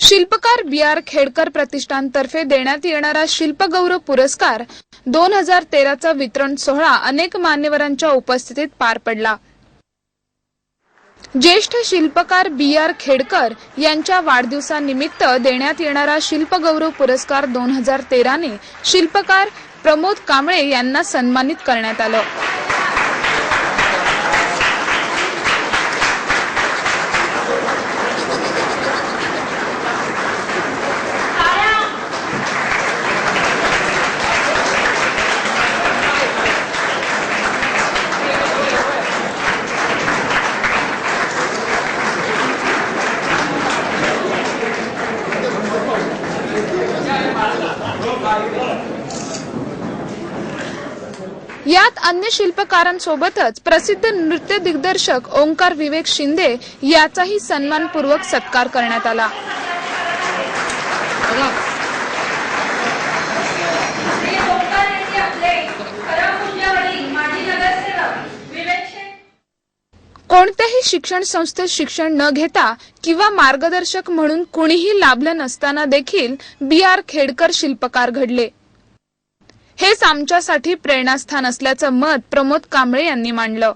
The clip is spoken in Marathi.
शिल्पकार बी आर खेडकर प्रतिष्ठानतर्फे देण्यात येणारा शिल्पगौरव पुरस्कार दोन हजार तेराचा वितरण सोहळा अनेक मान्यवरांच्या उपस्थितीत पार पडला. ज्येष्ठ शिल्पकार बी आर खेडकर यांच्या वाढदिवसानिमित्त देण्यात येणारा शिल्पगौरव पुरस्कार दोन हजार तेराने शिल्पकार प्रमोद कांबळे यांना सन्मानित करण्यात आलं. यात अन्य शिल्पकारांसोबतच प्रसिद्ध नृत्य दिग्दर्शक ओंकार विवेक शिंदे याचाही सन्मानपूर्वक सत्कार करण्यात आला. कोणत्याही शिक्षण संस्थेत शिक्षण न घेता किंवा मार्गदर्शक म्हणून कुणीही लाभलं नसताना देखील बी आर खेडकर शिल्पकार घडले. हेच आमच्यासाठी प्रेरणास्थान असल्याचं मत प्रमोद कांबळे यांनी मांडलं.